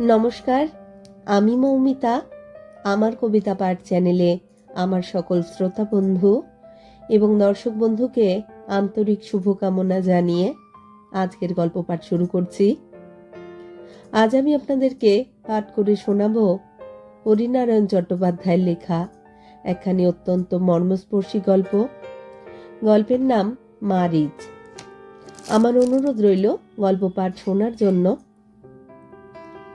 নমস্কার, আমি মৌমিতা, আমার কবিতা পাঠ চ্যানেলে আমার সকল শ্রোতা বন্ধু এবং দর্শক বন্ধুকে আন্তরিক শুভকামনা জানিয়ে আজকের গল্প পাঠ শুরু করছি। আজ আমি আপনাদেরকে পাঠ করে শোনাব হরিনারায়ণ চট্টোপাধ্যায়ের লেখা একখানি অত্যন্ত মর্মস্পর্শী গল্প। গল্পের নাম মারিচ। আমার অনুরোধ রইল গল্প পাঠ শোনার জন্য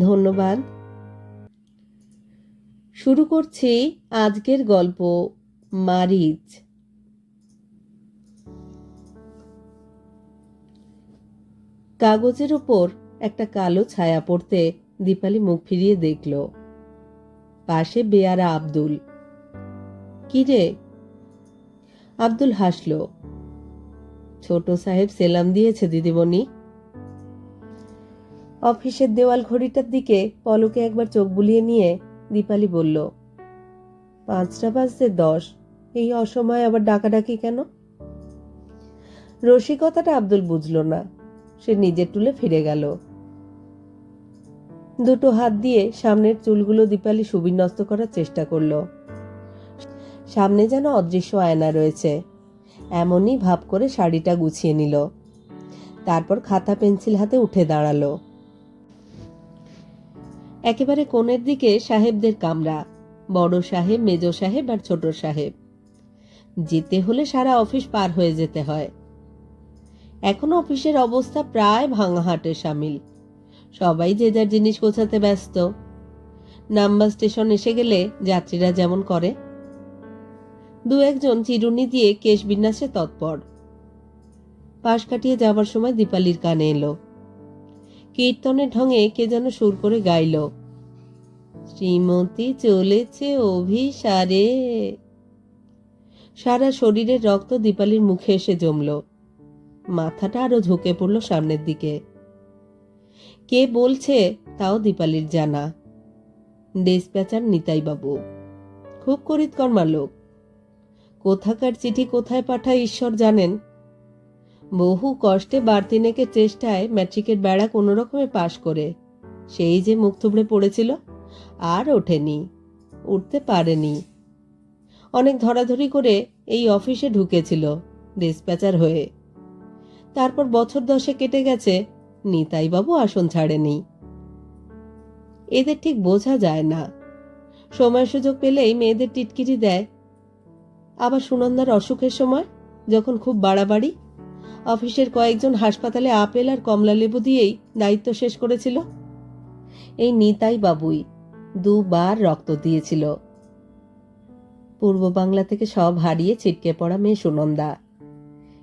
ধন্যবাদ। শুরু করছি আজকের গল্প, মারিচ। কাগজের ওপর একটা কালো ছায়া পড়তে দীপালি মুখ ফিরিয়ে দেখল। পাশে বেয়ারা আব্দুল। কি রে? আব্দুল হাসল। ছোট সাহেব সেলাম দিয়েছে দিদিমণি। অফিসের দেওয়াল ঘড়িটার দিকে পলকে একবার চোখ বুলিয়ে নিয়ে দীপালি বলল, পাঁচটা বাজতে দশ। এই অসময়ে আবার ডাকাডাকি কেন? রসিকতাটা আব্দুল বুঝল না। সে নিজের টুলে ফিরে গেল। দুটো হাত দিয়ে সামনের চুলগুলো দীপালি সুবিন্যস্ত করার চেষ্টা করল। সামনে যেন অদৃশ্য আয়না রয়েছে। এমনই ভাব করে শাড়িটা গুছিয়ে নিল। তারপর খাতা পেন্সিল হাতে উঠে দাঁড়াল। একেবারে কোণের দিকে সাহেবদের কামরা, বড় সাহেব, মেজ সাহেব আর ছোট সাহেব। যেতে হলে সারা অফিস পার হয়ে যেতে হয়। এখন অফিসের অবস্থা প্রায় ভাঙাহাটে সামিল। সবাই যে যার জিনিস গোছাতে ব্যস্ত। নাম্বার স্টেশন এসে গেলে যাত্রীরা যেমন করে। দু একজন চিরুনি দিয়ে কেশ বিন্যাসে তৎপর। পাশ কাটিয়ে যাবার সময় দীপালির কানে এলো। কীর্তনের ঢঙে কে যেন সুর করে গাইল। শ্রীমতী চলেছে অভিসারে। সারা শরীরের রক্ত দীপালির মুখে এসে জমল। মাথাটা আরও ঝুঁকে পড়ল সামনের দিকে। কে বলছে তাও দীপালির জানা। ডেসপ্যাচার নিতাই বাবু খুব করিতকর্মা লোক। কোথাকার চিঠি কোথায় পাঠায় ঈশ্বর জানেন? বহু কষ্টে বাড়তিনেকের চেষ্টায় ম্যাট্রিকের বেড়া কোনো রকমে পাশ করে। সেই যে মুখ থুবড়ে পড়েছিল, আর ওঠেনি, উঠতে পারেনি। অনেক ধরাধরি করে এই অফিসে ঢুকেছিল, ডিসপ্যাচার হয়ে। তারপর বছর দশে কেটে গেছে, নিতাইবাবু আসন ছাড়েনি। এদের ঠিক বোঝা যায় না। সময় সুযোগ পেলেই মেয়েদের টিটকিরি দেয়। আবার সুনন্দার অসুখের সময়, যখন খুব বাড়াবাড়ি অফিসের কয়েকজন হাসপাতালে আপেল আর কমলা লেবু দিয়েই দায়িত্ব শেষ করেছিল। এই নিতাই বাবুই দুবার রক্ত দিয়েছিল। পূর্ব বাংলা থেকে সব হারিয়ে ছিটকে পড়া মেয়ে সুনন্দা।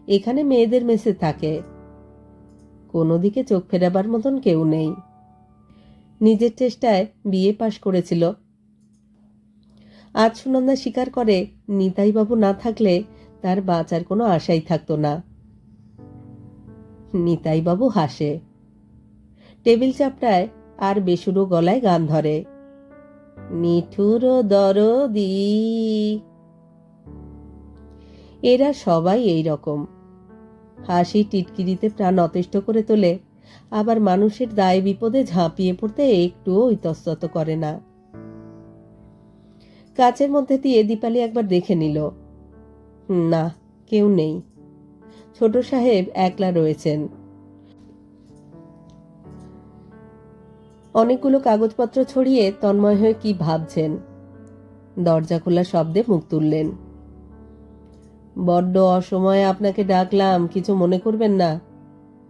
এখানে মেয়েদের মেসে থাকে। কোনো দিকে চোখ ফেরাবার মতন কেউ নেই। নিজের চেষ্টায় বিয়ে পাশ করেছিল। আজ সুনন্দা স্বীকার করে নিতাইবাবু না থাকলে তার বাঁচার কোনো আশাই থাকতো না। নিতাইবাবু হাসে। টেবিল চাপটায় আর বেসুরো গলায় গান ধরে। নিঠুর দরদি। এরা সবাই এই রকম। হাসি টিটকিরিতে প্রাণ অতিষ্ঠ করে তোলে, আবার মানুষের দায় বিপদে ঝাঁপিয়ে পড়তে একটুও ইতস্তত করে না। কাচের মধ্যে দিয়ে দীপালি একবার দেখে নিল। না, কেউ নেই। ছোট সাহেব একলা রয়েছেন। অনেকগুলো কাগজপত্র ছড়িয়ে তন্ময় হয়ে কি ভাবছেন? দরজা খোলা শব্দে মুখ তুললেন। বড্ড অসময়ে আপনাকে ডাকলাম, কিছু মনে করবেন না।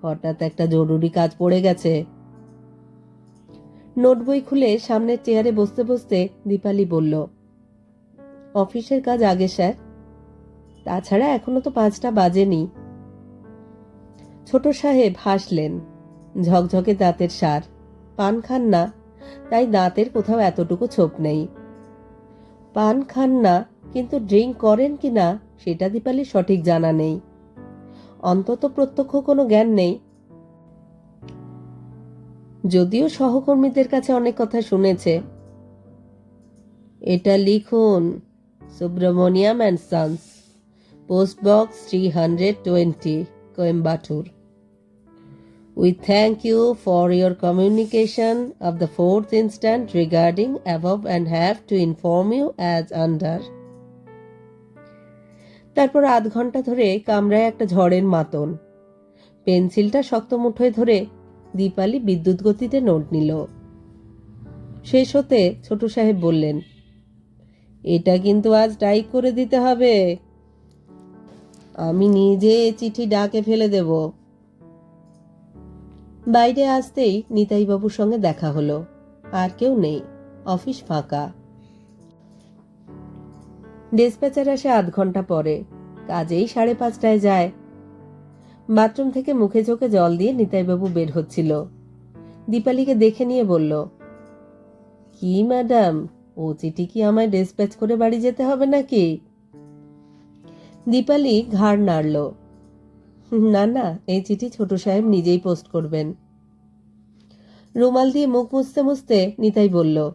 হঠাৎ একটা জরুরি কাজ পড়ে গেছে। নোট বই খুলে সামনের চেয়ারে বসতে বসতে দীপালি বলল, অফিসের কাজ আগে, স্যার। তাছাড়া এখনও তো পাঁচটা বাজেনি। ছোট সাহেব হাসলেন। ঝকঝকে দাঁতের সার। পান খান না, তাই দাঁতের কোথাও এতটুকু ছোপ নেই। পান খান না, কিন্তু ড্রিঙ্ক করেন কি না, সেটা দীপালি সঠিক জানা নেই। অন্তত প্রত্যক্ষ কোনো জ্ঞান নেই। যদিও সহকর্মীদের কাছে অনেক কথা শুনেছে। এটা লিখুন, Subramaniam and sons, post box three hundred twenty. Coimbatore we thank you for your communication of the fourth instant regarding above and have to inform you as under তারপর আধ ঘণ্টা ধরে কামরায় একটা ঝড়ের মাতন। পেন্সিলটা শক্ত মুঠোয় ধরে দীপালি বিদ্যুৎ গতিতে নোট নিল। শেষ হতে ছোট সাহেব বললেন, এটা কিন্তু আজ টাইপ করে দিতে হবে। আমি নিজে চিঠি ডাকে ফেলে দেব। বাইরে আসতেই নিতাইবাবুর সঙ্গে দেখা হলো। আর কেউ নেই, অফিস ফাঁকা। ডিসপ্যাচার আসে আধ ঘণ্টা পরে, কাজেই সাড়ে পাঁচটায় যায়। বাথরুম থেকে মুখে চোখে জল দিয়ে নিতাইবাবু বের হচ্ছিল। দীপালিকে দেখে নিয়ে বলল, কি ম্যাডাম, ও চিঠি কি আমায় ডিসপ্যাচ করে বাড়ি যেতে হবে নাকি? দীপালি ঘাড় নাড়ল। না না, এই চিঠি ছোট সাহেব নিজেই পোস্ট করবেন। রুমাল দিয়ে মুখ মুছতে মুছতে নিতাই বলল,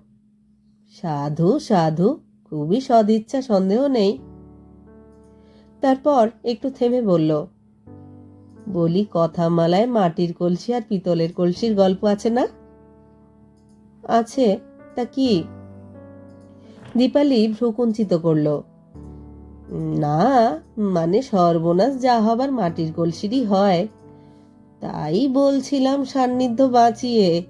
সাধু সাধু, খুবই সদিচ্ছা, সন্দেহ নেই। তারপর একটু থেমে বলল, বলি কথা মালায় মাটির কলসি আর পিতলের কলসির গল্প আছে না? আছে, তা কি? দীপালি ভ্রুকুঞ্চিত করল না মানে সর্বনাশ যা হবার মাটির কলসিরই হয়। তাই বলছিলাম সান্নিধ্য বাঁচিয়ে।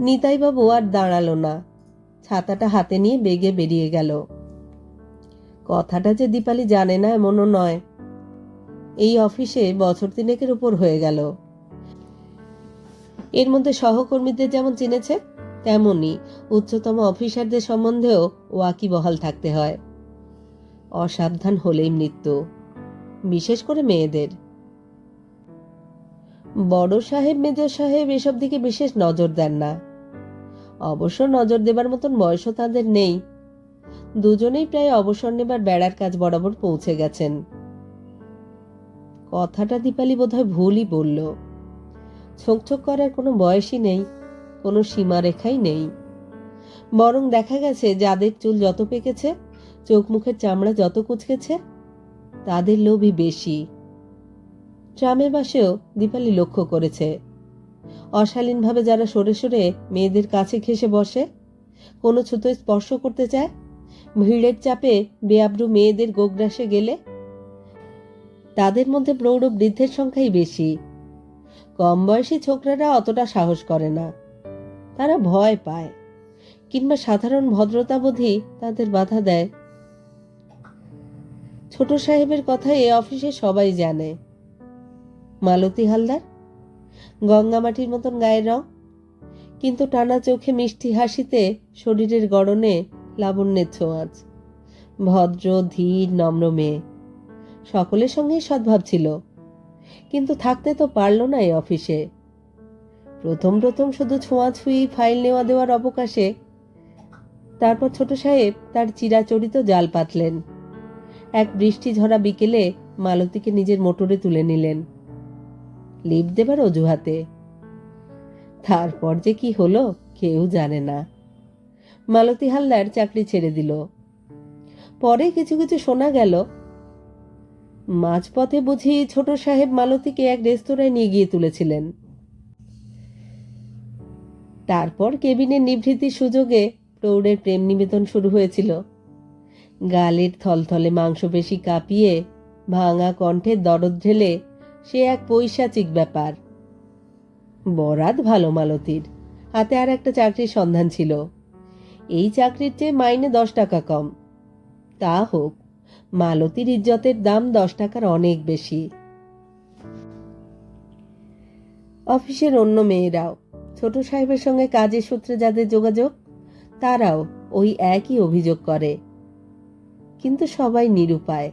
নিতাইবাবু আর দাঁড়াল না। ছাতাটা হাতে নিয়ে বেগে বেরিয়ে গেল। কথাটা যে দীপালি জানে না এমনও নয়। এই অফিসে বছর তিনেকের উপর হয়ে গেল। এর মধ্যে সহকর্মীদের যেমন চিনেছে তেমনি উচ্চতম অফিসারদের সম্বন্ধেও ওয়াকিবহাল থাকতে হয়। অসাবধান হলেই মৃত্যু, বিশেষ করে মেয়েদের। বড় সাহেব মেজর সাহেব এসব দিকে বিশেষ নজর দেন না। অবশ্য নজর দেবার মতন বয়সও তাদের নেই। দুজনেই প্রায় অবসর নেবার বেড়ার কাজ বরাবর পৌঁছে গেছেন। কথাটা দীপালি বোধহয় ভুলই বলল। ছোঁকছোক করার কোনো বয়সই নেই, কোনো সীমারেখাই নেই। বরং দেখা গেছে যাদের চুল যত পেকেছে চোখ মুখের চামড়া যত কুচকেছে, তাদের লোভই বেশি। ট্রামের বাসেও দীপালি লক্ষ্য করেছে। অশালীনভাবে যারা সরে সরে মেয়েদের কাছে ঘেসে বসে, কোনো ছুতোয় স্পর্শ করতে চায়, ভিড়ের চাপে বেআব্রু মেয়েদের গোগ্রাসে গেলে, তাদের মধ্যে প্রৌঢ় বৃদ্ধের সংখ্যাই বেশি। কম বয়সী ছোকরারা অতটা সাহস করে না। তারা ভয় পায়, কিংবা সাধারণ ভদ্রতাবোধই তাদের বাধা দেয় ছোট সাহেবের কথা এ অফিসে সবাই জানে। মালতী হালদার? গঙ্গামাটির মতন গায়ের রং। কিন্তু টানা চোখে মিষ্টি হাসিতে শরীরের গড়নে লাবণ্যের ছোঁয়াচ। ভদ্র, ধীর, নম্র মেয়ে। সকলের সঙ্গেই সদ্ভাব ছিল। কিন্তু থাকতে তো পারল না এই অফিসে। প্রথম প্রথম শুধু ছোঁয়াছুঁই ফাইল নেওয়া দেওয়ার অবকাশে তারপর ছোট সাহেব তার চিরাচরিত জাল পাতলেন। এক বৃষ্টি ঝরা বিকেলে মালতীকে নিজের মোটরে তুলে নিলেন। লিপ দেবার অজুহাতে। তারপর যে কি হলো, কেউ জানে না। মালতী হালদার চাকরি ছেড়ে দিল। পরে কিছু কিছু শোনা গেল, মাঝপথে বুঝি ছোট সাহেব মালতীকে এক রেস্তোরাঁয় নিয়ে গিয়ে তুলেছিলেন। তারপর কেবিনের নিভৃতির সুযোগে প্রৌঢ়ের প্রেম নিবেদন শুরু হয়েছিল। গালের থলথলে মাংসপেশি কাঁপিয়ে ভাঙা কণ্ঠে দরদ ঢেলে সে এক পৈশাচিক ব্যাপার। বরাত ভালো মালতীর। হাতে আর একটা চাকরির সন্ধান ছিল। এই চাকরির চেয়ে মাইনে দশ টাকা কম। তা হোক, মালতীর ইজ্জতের দাম দশ টাকার অনেক বেশি। অফিসের অন্য মেয়েরাও, ছোট সাহেবের সঙ্গে কাজের সূত্রে যাদের যোগাযোগ, তারাও ওই একই অভিযোগ করে। কিন্তু সবাই নিরুপায়।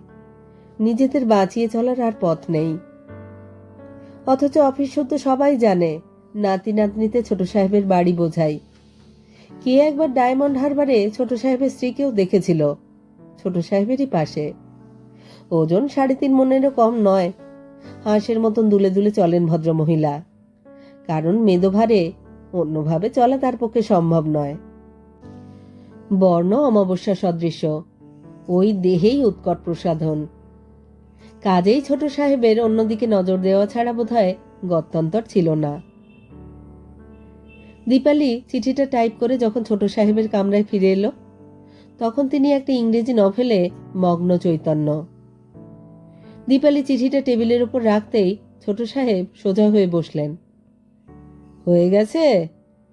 নিজেদের বাঁচিয়ে চলার আর পথ নেই। অথচ অফিস শুদ্ধ সবাই জানে, নাতি নাতনিতে ছোট সাহেবের বাড়ি বোঝাই। কে একবার ডায়মন্ড হারবারে ছোট সাহেবের স্ত্রীকেও দেখেছিল, ছোট সাহেবেরই পাশে। ওজন সাড়ে তিন মনেরও কম নয়, হাঁসের মতন দুলে দুলে চলেন ভদ্রমহিলা। কারণ মেদোভারে অন্যভাবে চলা তার পক্ষে সম্ভব নয়। বর্ণ অমাবস্যা সদৃশ্য। ওই দেহেই উৎকট প্রসাধন। কাজেই ছোট সাহেবের অন্যদিকে নজর দেওয়া ছাড়া বোধহয় গত্যন্তর ছিল না। দীপালি চিঠিটা টাইপ করে যখন ছোট সাহেবের কামরায় ফিরে এলো, তখন তিনি একটা ইংরেজি নভেলে মগ্ন চৈতন্য। দীপালি চিঠিটা টেবিলের উপর রাখতেই ছোট সাহেব সোজা হয়ে বসলেন। হয়ে গেছে?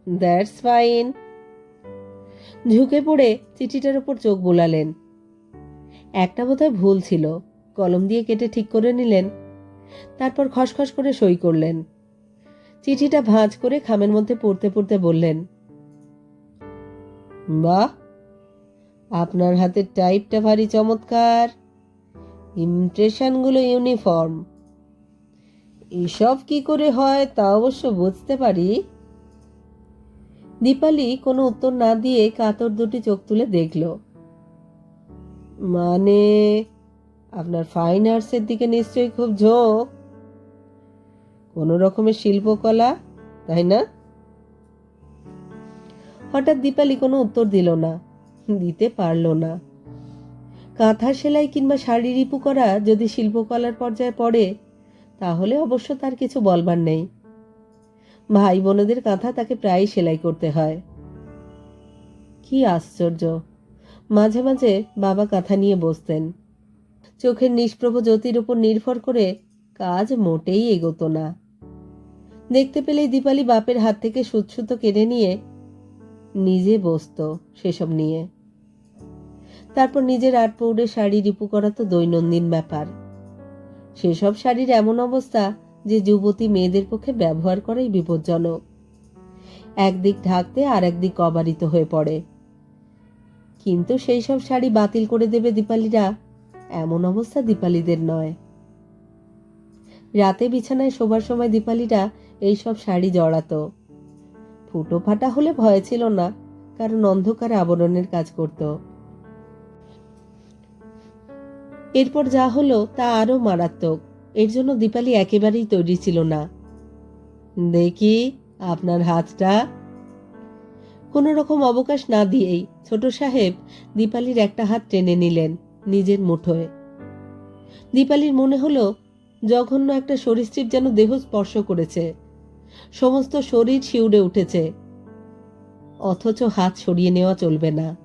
That's fine. ঝুঁকে পড়ে চিঠিটার উপর চোখ বোলালেন। একটা বোধহয় ভুল ছিল। কলম দিয়ে কেটে ঠিক করে নিলেন। তারপর খসখস করে সই করলেন। চিঠিটা ভাঁজ করে খামের মধ্যে পড়তে পড়তে বললেন, বাহ! আপনার হাতের টাইপটা ভারী চমৎকার। ইমপ্রেশনগুলো ইউনিফর্ম। এসব কি করে হয় তা অবশ্য বুঝতে পারি? দীপালি কোনো উত্তর না দিয়ে কাতর দুটি চোখ তুলে দেখল। মানে আপনার ফাইন আর্টসের দিকে নিশ্চয়ই খুব ঝোঁক। কোনো রকমের শিল্পকলা, তাই না? হঠাৎ দীপালি কোনো উত্তর দিল না, দিতে পারল না। কাঁথা সেলাই কিংবা শাড়ি রিপু করা যদি শিল্পকলার পর্যায়ে পড়ে, তাহলে অবশ্য তার কিছু বলবার নেই। ভাই বোনেদের কাঁথা তাকে প্রায়ই সেলাই করতে হয়। কি আশ্চর্য! মাঝে মাঝে বাবা কাঁথা নিয়ে বসতেন। চোখের নিষ্প্রভ জ্যোতির উপর নির্ভর করে কাজ মোটেই এগোতো না। দেখতে পেলেই দীপালি বাপের হাত থেকে সুচ্ছুতো কেড়ে নিয়ে নিজে বসতো সেসব নিয়ে। তারপর নিজের আট পৌড়ে শাড়ি রিপু করা তো দৈনন্দিন ব্যাপার। সেসব শাড়ির এমন অবস্থা যে যুবতী মেয়েদের পক্ষে ব্যবহার করাই বিপজ্জনক। একদিক ঢাকতে আর একদিক অবারিত হয়ে পড়ে। কিন্তু সেই সব শাড়ি বাতিল করে দেবে দীপালিরা। এমন অবস্থা দীপালিদের নয়। রাতে বিছানায় শোবার সময় দীপালিরা এইসব শাড়ি জড়াতো। ফুটো ফাটা হলে ভয় ছিল না, কারণ অন্ধকারে আবরণের কাজ করত। এরপর যা হলো তা আরও মারাত্মক। এর জন্য দীপালি একেবারেই তৈরি ছিল না। দেখি, আপনার হাতটা কোনো রকম অবকাশ না দিয়েই ছোট সাহেব দীপালির একটা হাত টেনে নিলেন নিজের মুঠোয়। দীপালির মনে হলো, জঘন্য একটা সরীসৃপ যেন দেহ স্পর্শ করেছে। সমস্ত শরীর শিউড়ে উঠেছে। অথচ হাত সরিয়ে নেওয়া চলবে না।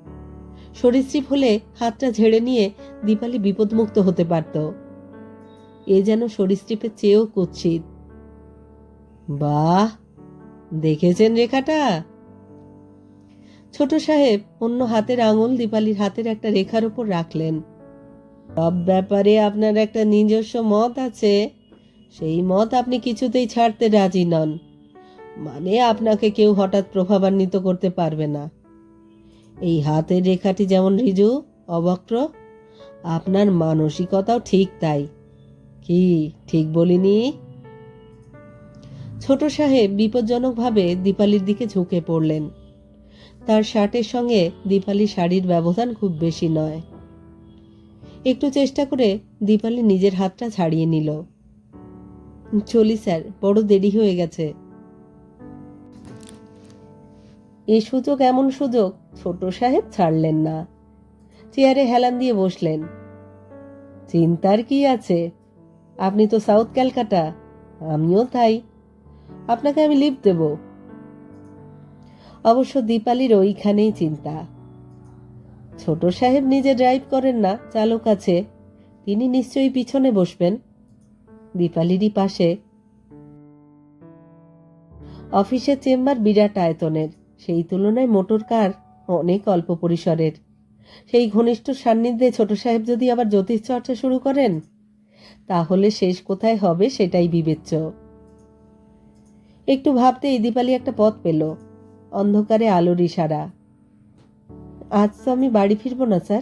সরীসৃপ হলে হাতটা ঝেড়ে নিয়ে দীপালি বিপদমুক্ত হতে পারত। এ যেন সরীসৃপের চেয়েও কুৎসিত। বাহ! দেখেছেন রেখাটা? ছোট সাহেব অন্য হাতের আঙুল দীপালির হাতের একটা রেখার উপর রাখলেন। সব ব্যাপারে আপনার একটা নিজস্ব মত আছে। সেই মত আপনি কিছুতেই ছাড়তে রাজি নন। মানে আপনাকে কেউ হঠাৎ প্রভাবান্বিত করতে পারবে না। এই হাতের রেখাটি যেমন রিজু, অবক্র, আপনার মানসিকতাও ঠিক তাই। কি, ঠিক বলিনি? ছোট সাহেব বিপজ্জনকভাবে দীপালির দিকে ঝুঁকে পড়লেন। তার শার্টের সঙ্গে দীপালি শাড়ির ব্যবধান খুব বেশি নয়। একটু চেষ্টা করে দীপালি নিজের হাতটা ছাড়িয়ে নিল। চলি স্যার, বড় দেরি হয়ে গেছে। এই সুযোগ এমন সুযোগ, ছোট সাহেব ছাড়লেন না। চেয়ারে হেলান দিয়ে বসলেন। চিন্তার কি আছে? আপনি তো সাউথ ক্যালকাটা, আমিও তাই। আপনাকে আমি লিভ দেব। অবশ্য দীপালির ওইখানেই চিন্তা। ছোট সাহেব নিজে ড্রাইভ করেন না, চালক আছে। তিনি নিশ্চয়ই পিছনে বসবেন। দীপালিরই পাশে। অফিসের চেম্বার বিরাট আয়তনের। সেই তুলনায় মোটর কার অনেক অল্প পরিসরের। সেই ঘনিষ্ঠ সান্নিধ্যে ছোট সাহেব যদি আবার জ্যোতিষ চর্চা শুরু করেন, তাহলে শেষ কোথায় হবে সেটাই বিবেচ্য। একটু ভাবতেই দীপালি একটা পথ পেল। অন্ধকারে আলোর ইশারা। আজ তো আমি বাড়ি ফিরবো না, স্যার।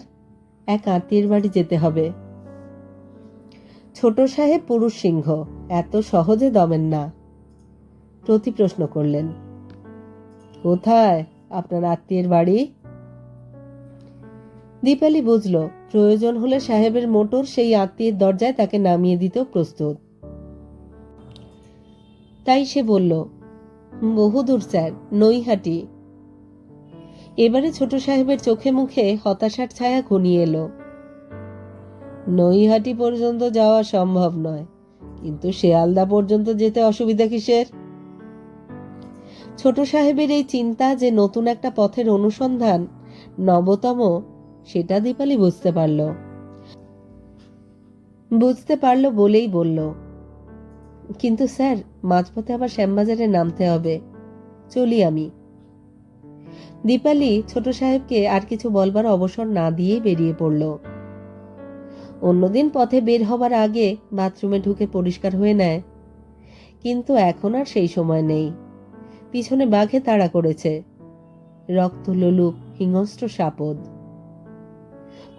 এক আত্মীয়ের বাড়ি যেতে হবে। ছোট সাহেব পুরুষ সিংহ, এত সহজে দমেন না। প্রতি প্রশ্ন করলেন, কোথায় আপনার আত্মীয়ের বাড়ি? দীপালি বুঝল, প্রয়োজন হলে সাহেবের মোটর সেই আত্মীয়ের দরজায় তাকে নামিয়ে দিতেও প্রস্তুত। তাই সে বলল বহুদূর, স্যার, নৈহাটি। এবারে ছোট সাহেবের চোখে মুখে হতাশার ছায়া ঘনিয়ে এলো। নৈহাটি পর্যন্ত যাওয়া সম্ভব নয়, কিন্তু শেয়ালদা পর্যন্ত যেতে অসুবিধা কিসের? ছোট সাহেবের এই চিন্তা যে নতুন একটা পথের অনুসন্ধান, নবতম, সেটা দীপালি বুঝতে পারল। বুঝতে পারল বলেই বলল কিন্তু স্যার, মাঝপথে আবার শ্যামবাজারে নামতে হবে। চলি আমি। দীপালি ছোট সাহেবকে আর কিছু বলবার অবসর না দিয়েই বেরিয়ে পড়ল। অন্যদিন পথে বের হবার আগে বাথরুমে ঢুকে পরিষ্কার হয়ে নেয়। কিন্তু এখন আর সেই সময় নেই। পিছনে বাঘে তাড়া করেছে। রক্ত, লোলুপ, হিংস্র সাপদ।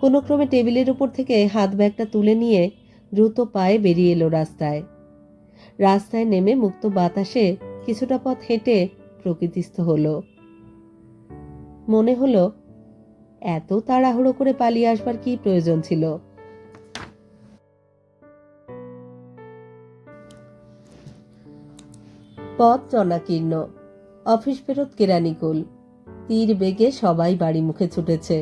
কোনো ক্রমে টেবিলের উপর থেকে হাত ব্যাগটা তুলে নিয়ে দ্রুত পায়ে বেরিয়ে এলো রাস্তায়। রাস্তায় নেমে মুক্ত বাতাসে কিছুটা পথ হেঁটে প্রকৃতিস্থ হলো। মনে হলো, এত তাড়াহুড়ো করে পালিয়ে আসবার কি প্রয়োজন ছিল? পথ জনাকীর্ণ অফিস ফেরত কেরানিকুল। তীর বেগে সবাই বাড়ি মুখে ছুটেছে।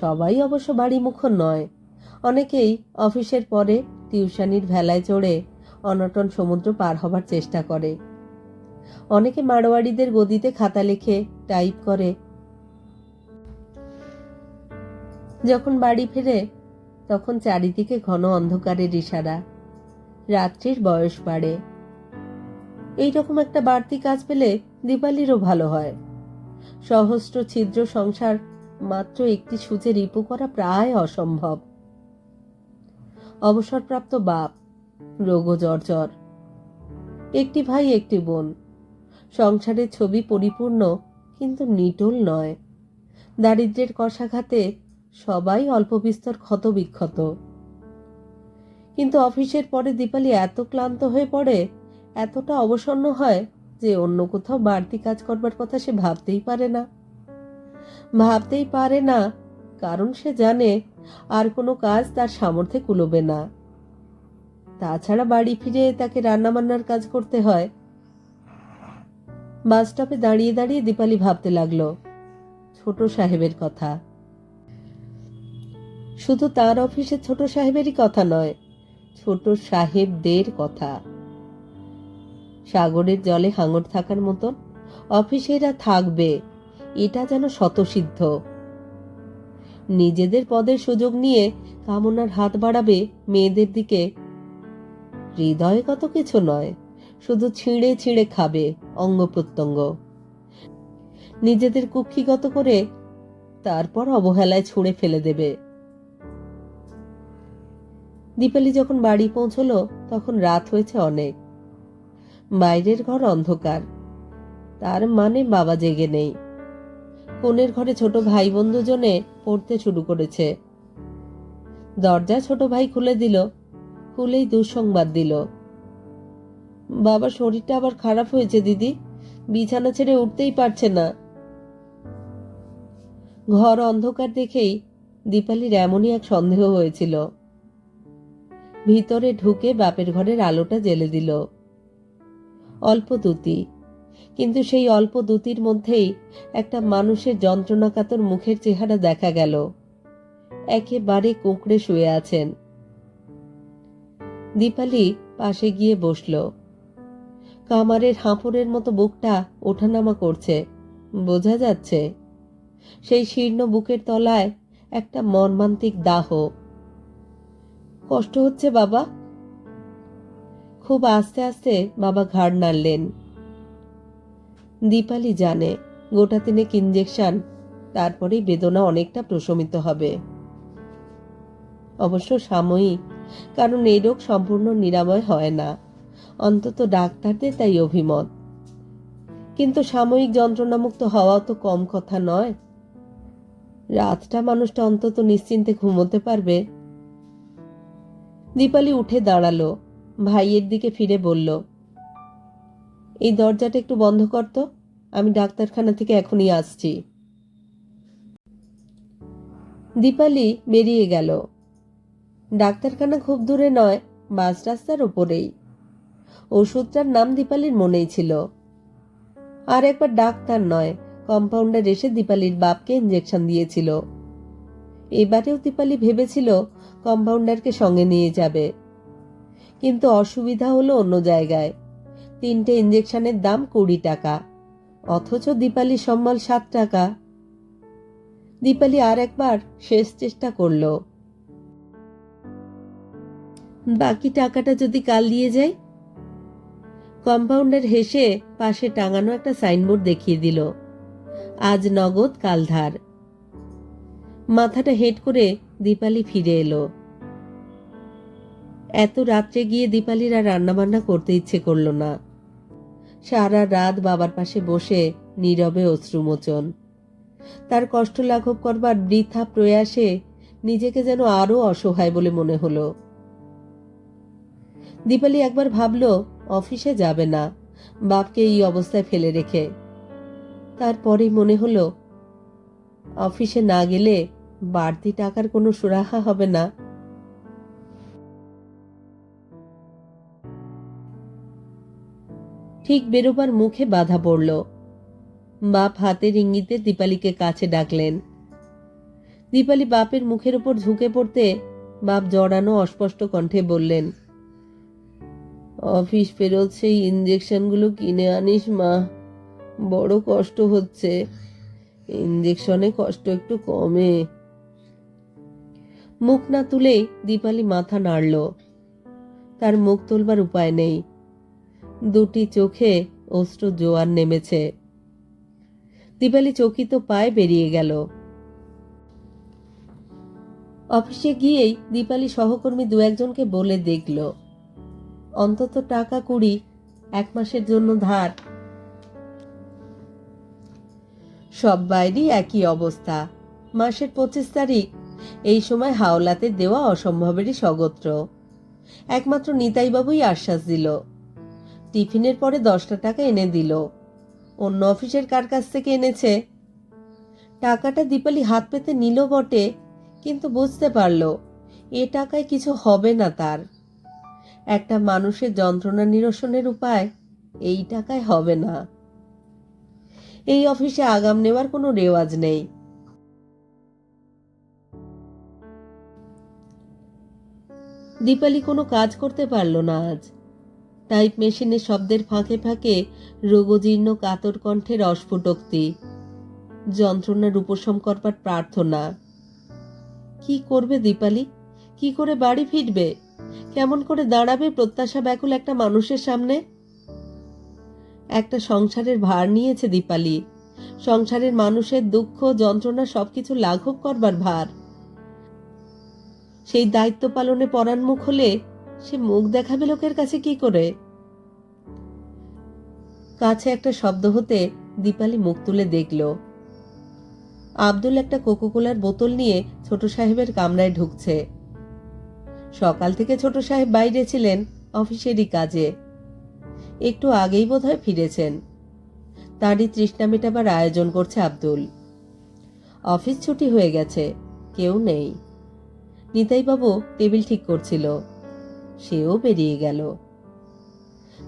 সবাই অবশ্য বাড়ি মুখ নয়, অনেকেই অফিসের পরে টিউশনির ভেলায় চড়ে অনটন সমুদ্র পার হবার চেষ্টা করে। অনেকে মারোয়াড়িদের গদিতে খাতা লেখে টাইপ করে। যখন বাড়ি ফেরে, তখন চারিদিকে ঘন অন্ধকারের ইশারা। রাত্রির বয়স বাড়ে। এইরকম একটা বাড়তি কাজ পেলে দীপালিরও ভালো হয়। সহস্র ছিদ্র সংসার মাত্র একটি সূচে রিপু করা প্রায় অসম্ভব। অবসরপ্রাপ্ত বাপ রোগ জর্জর একটি ভাই, একটি বোন। সংসারের ছবি পরিপূর্ণ কিন্তু নিটোল নয়। দারিদ্রের কষাঘাতে সবাই অল্প বিস্তর ক্ষত বিক্ষত কিন্তু অফিসের পরে দীপালি এত ক্লান্ত হয়ে পড়ে, এতটা অবসন্ন হয় যে অন্য কোথাও বাড়তি কাজ করবার কথা সে ভাবতেই পারে না। ভাবতেই পারে না, কারণ সে জানে আর কোনো কাজ তার সামর্থ্যে কুলোবে না। তাছাড়া বাড়ি ফিরে তাকে রান্নাবান্নার কাজ করতে হয়। বাস স্টপে দাঁড়িয়ে দাঁড়িয়ে দীপালি ভাবতে লাগল, ছোট সাহেবের কথা। শুধু তার অফিসে ছোট সাহেবেরই কথা নয়, ছোট সাহেবদের কথা। সাগরের জলে হাঙর থাকার মতন অফিসেরা থাকবে, এটা যেন শতসিদ্ধ নিজেদের পদের সুযোগ নিয়ে কামনার হাত বাড়াবে মেয়েদের দিকে হৃদয়ে কত কিছু নয়, শুধু ছিঁড়ে ছিঁড়ে খাবে অঙ্গ প্রত্যঙ্গ। নিজেদের কুক্ষিগত করে তারপর অবহেলায় ছুঁড়ে ফেলে দেবে। দীপালি যখন বাড়ি পৌঁছলো, তখন রাত হয়েছে অনেক। বাইরের ঘর অন্ধকার। তার মানে বাবা জেগে নেই। কোণের ঘরে ছোট ভাই বোন দুজনে পড়তে শুরু করেছে। দরজা ছোট ভাই খুলে দিল খুলেই দুঃসংবাদ দিল। বাবার শরীরটা আবার খারাপ হয়েছে দিদি। বিছানা ছেড়ে উঠতেই পারছে না। ঘর অন্ধকার দেখেই দীপালির এমনই এক সন্দেহ হয়েছিল। ভিতরে ঢুকে বাপের ঘরের আলোটা জেলে দিল। অল্প দুতি। কিন্তু সেই অল্প দুতির মধ্যেই একটা মানুষের যন্ত্রণাকাতর মুখের চেহারা দেখা গেল। একেবারে কুঁকড়ে শুয়ে আছেন। দীপালি পাশে গিয়ে বসল। কামারের হাঁপড়ের মতো বুকটা ওঠানামা করছে। বোঝা যাচ্ছে, সেই শীর্ণ বুকের তলায় একটা মর্মান্তিক দাহ। কষ্ট হচ্ছে বাবা। খুব আস্তে আস্তে বাবা ঘাড় নাড়লেন। দীপালি জানে, গোটা তিনেক ইঞ্জেকশন তারপরেই বেদনা অনেকটা প্রশমিত হবে। অবশ্য সাময়িক কারণ এই রোগ সম্পূর্ণ নিরাময় হয় না। অন্তত ডাক্তারদের তাই অভিমত। কিন্তু সাময়িক যন্ত্রণামুক্ত হওয়া তো কম কথা নয়। রাতটা মানুষটা অন্তত নিশ্চিন্তে ঘুমোতে পারবে। দীপালি উঠে দাঁড়াল, ভাইয়ের দিকে ফিরে বলল, এই দরজাটা একটু বন্ধ কর তো, আমি ডাক্তারখানা থেকে এখনই আসছি। দীপালি বেরিয়ে গেল। ডাক্তারখানা খুব দূরে নয় বাস রাস্তার ওপরেই ওষুধটার নাম দীপালির মনেই ছিল। আর একবার ডাক্তার নয়, কম্পাউন্ডার এসে দীপালির বাপকে ইঞ্জেকশন দিয়েছিল। এবারেও দীপালি ভেবেছিল কম্পাউন্ডারকে সঙ্গে নিয়ে যাবে। কিন্তু অসুবিধা হলো অন্য জায়গায়। তিনটে ইঞ্জেকশনের দাম কুড়ি টাকা। অথচ দীপালি সম্বল সাত টাকা। দীপালি আর একবার শেষ চেষ্টা করল। বাকি টাকাটা যদি কাল দিয়ে যাই? কম্পাউন্ডার হেসে পাশে টাঙানো একটা সাইনবোর্ড দেখিয়ে দিল। আজ নগদ কাল ধার মাথাটা হেট করে দীপালি ফিরে এলো। এত রাত্রে গিয়ে দীপালির আর রান্নাবান্না করতে ইচ্ছে করল না। সারা রাত বাবার পাশে বসে নীরবে অশ্রুমোচন। তার কষ্ট লাঘব করবার বৃথা প্রয়াসে নিজেকে যেন আরও অসহায় বলে মনে হলো। দীপালি একবার ভাবল, অফিসে যাবে না। বাপকে এই অবস্থায় ফেলে রেখে। তারপরেই মনে হলো, অফিসে না গেলে বাড়তি টাকার কোনো সুরাহা হবে না। ঠিক বেরোবার মুখে বাধা পড়ল। বাপ হাতের ইঙ্গিতে দীপালিকে কাছে ডাকলেন। দীপালি বাপের মুখের উপর ঝুঁকে পড়তে বাপ জড়ানো অস্পষ্ট কণ্ঠে বললেন অফিস ফেরত সেই ইঞ্জেকশনগুলো কিনে আনিস, মা। বড় কষ্ট হচ্ছে। ইঞ্জেকশনে কষ্ট একটু কমে। মুখ না তুলেই দীপালি মাথা নাড়ল। তার মুখ তুলবার উপায় নেই। দুটি চোখে অশ্রু জোয়ার নেমেছে। দীপালি চকিত পায়ে বেরিয়ে গেল। অফিসে গিয়েই দীপালি সহকর্মী দু একজনকে বলে দেখল। অন্তত টাকা কুড়ি এক মাসের জন্য ধার। সব বাইরই একই অবস্থা। মাসের পঁচিশ তারিখ, এই সময় হাওলাতে দেওয়া অসম্ভবেরই স্বগত্র একমাত্র নিতাইবাবুই আশ্বাস দিল। টিফিনের পরে দশটা টাকা এনে দিল। অন্য অফিসের কার কাছ থেকে এনেছে? টাকাটা দীপালি হাত পেতে নিল বটে, কিন্তু বুঝতে পারল, এ টাকায় কিছু হবে না তার। একটা মানুষের যন্ত্রণা নিরসনের উপায় এই টাকায় হবে না। এই অফিসে আগাম নেওয়ার কোনো রেওয়াজ নেই। দীপালি কোনো কাজ করতে পারল না আজ। টাইপ মেশিনের শব্দের ফাঁকে ফাঁকে রোগজীর্ণ কাতর কণ্ঠের অস্ফুটোক্তি। যন্ত্রণার উপশম করবার প্রার্থনা। কি করবে দীপালি? কি করে বাড়ি ফিরবে? কেমন করে দাঁড়াবে প্রত্যাশা ব্যাকুল একটা মানুষের সামনে? একটা সংসারের ভার নিয়েছে দীপালি। সংসারের মানুষের দুঃখ, যন্ত্রণা সবকিছু লাঘব করবার ভার। সেই দায়িত্ব পালনে পরাণমুখ হলে সে মুখ দেখাবে লোকের কাছে কি করে? কাছে একটা শব্দ হতে দীপালি মুখ তুলে দেখল। আব্দুল একটা কোকোকোলার বোতল নিয়ে ছোট সাহেবের কামরায় ঢুকছে। সকাল থেকে ছোট সাহেব বাইরে ছিলেন অফিসেরই কাজে। একটু আগেই বোধহয় ফিরেছেন। তারই তৃষ্ণা মেটাবার আয়োজন করছে আব্দুল। অফিস ছুটি হয়ে গেছে, কেউ নেই। নিতাইবাবু টেবিল ঠিক করছিল, সেও বেরিয়ে গেল।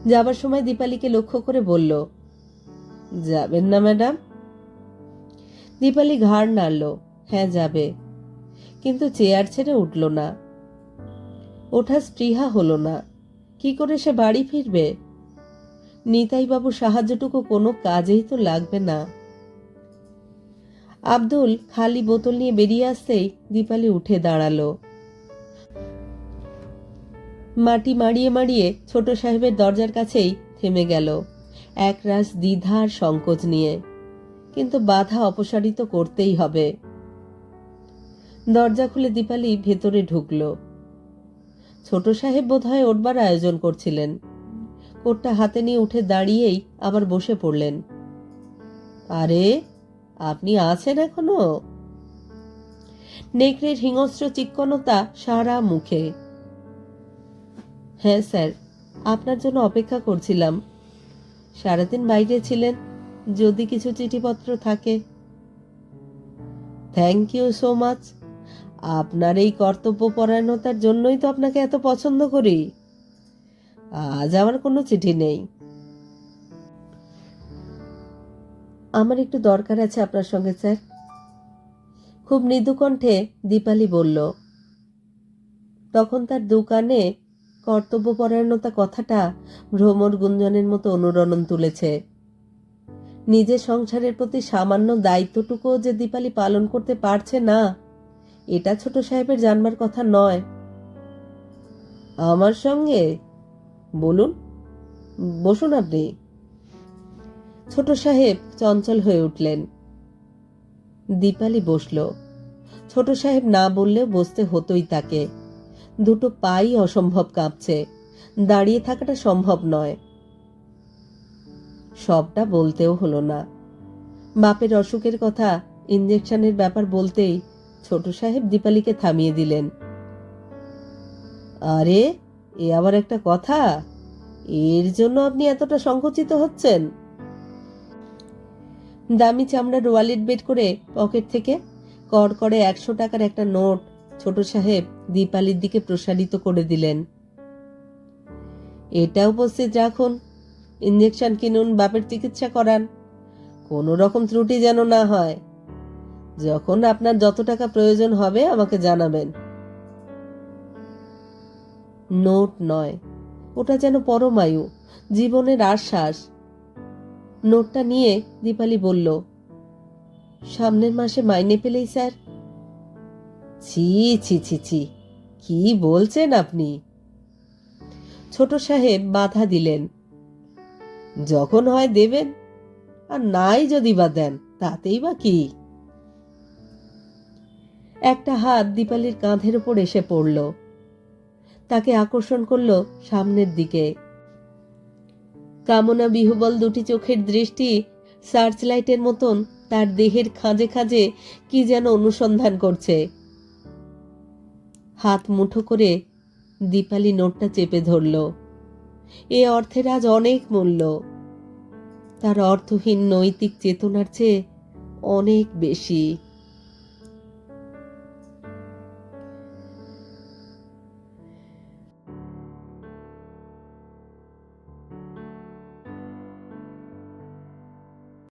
যাবার সময় দীপালিকে লক্ষ্য করে বলল, যাবেন না, ম্যাডাম? দীপালি ঘাড় নাড়ল হ্যাঁ যাবে। কিন্তু চেয়ার ছেড়ে উঠল না। ওঠা স্পৃহা হলো না। কি করে সে বাড়ি ফিরবে? নিতাইবাবু সাহায্যটুকু কোনো কাজেই তো লাগবে না। আব্দুল খালি বোতল নিয়ে বেরিয়ে আসতেই দীপালি উঠে দাঁড়াল। মাটি মাড়িয়ে মাড়িয়ে ছোট সাহেবের দরজার কাছেই থেমে গেল এক রাস দ্বিধা আর সংকোচ নিয়ে। কিন্তু বাধা অপসারিত করতেই হবে। দরজা খুলে দীপালি ভেতরে ঢুকল। ছোট সাহেব বোধহয় ওঠবার আয়োজন করছিলেন। কোটটা হাতে নিয়ে উঠে দাঁড়িয়েই আবার বসে পড়লেন। আরে, আপনি আছেন এখনও? নেকড়ের হিংস্র চিক্কণতা সারা মুখে। হ্যাঁ স্যার, আপনার জন্য অপেক্ষা করছিলাম। সারাদিন বাইরে ছিলেন, যদি কিছু চিঠিপত্র থাকে। Thank you so much. আপনার এই কর্তব্যপরায়ণতার জন্যই তো আপনাকে এত পছন্দ করি। আজ আমার কোনো চিঠি নেই। আমার একটু দরকার আছে আপনার সঙ্গে, স্যার। খুব মৃদু কণ্ঠে দীপালি বলল, তখন তার দোকানে কর্তব্যপরায়ণতা কথাটা ভ্রমর গুঞ্জনের মতো অনুরণন তুলেছে। নিজের সংসারের প্রতি সামান্য দায়িত্বটুকুও যে দীপালি পালন করতে পারছে না এটা ছোট সাহেবের জানবার কথা নয়। আমার সঙ্গে? বলুন। বসুন আপনি। ছোট সাহেব চঞ্চল হয়ে উঠলেন। দীপালি বসল। ছোট সাহেব না বললেও বসতে হতোই তাকে। দুটো পাই অসম্ভব কাঁপছে। দাঁড়িয়ে থাকাটা সম্ভব নয়। সবটা বলতেও হলো না। বাপের অসুখের কথা ইঞ্জেকশনের ব্যাপার বলতেই ছোট সাহেব দীপালিকে থামিয়ে দিলেন। আরে, এ আবার একটা কথা। এর জন্য আপনি এতটা সংকুচিত হচ্ছেন। দামি চামড়ার ওয়ালেট বের করে পকেট থেকে কড় করে একশো টাকার একটা নোট ছোট সাহেব দীপালির দিকে প্রসারিত করে দিলেন। এটা উপস্থিত রাখুন। ইঞ্জেকশন কিনুন, বাপের চিকিৎসা করান। কোনো রকম ত্রুটি যেন না হয়। যখন আপনার যত টাকা প্রয়োজন হবে, আমাকে জানাবেন। নোট নয়। ওটা যেন পরমায়ু, জীবনের আশ্বাস। নোটটা নিয়ে দীপালি বলল, সামনের মাসে মাইনে পেলেই, স্যার? ছি ছি ছি ছি, কি বলছেন আপনি? ছোট সাহেব বাধা দিলেন, যখন হয় দেবেন, আর নাই যদি বা দেন, তাতেই বা কি? একটা হাত দীপালির কাঁধের ওপর এসে পড়ল। তাকে আকর্ষণ করল সামনের দিকে। কামনা বিহুবল দুটি চোখের দৃষ্টি সার্চ লাইটের মতন তার দেহের খাঁজে খাঁজে কি যেন অনুসন্ধান করছে। হাত মুঠো করে দীপালি নোটটা চেপে ধরল। এ অর্থের আজ অনেক মূল্য। তার অর্থহীন নৈতিক চেতনার চেয়ে অনেক বেশি।